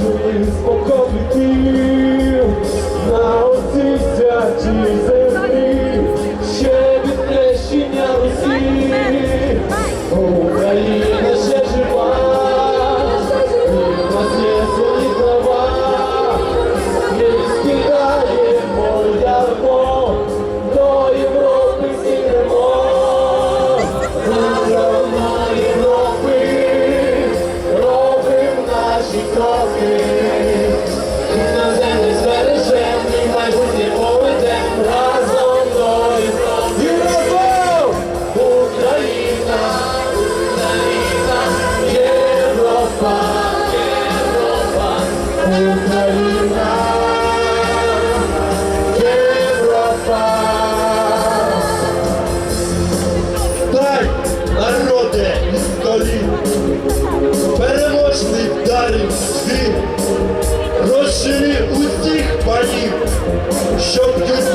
Жив околитів на оці всякі show you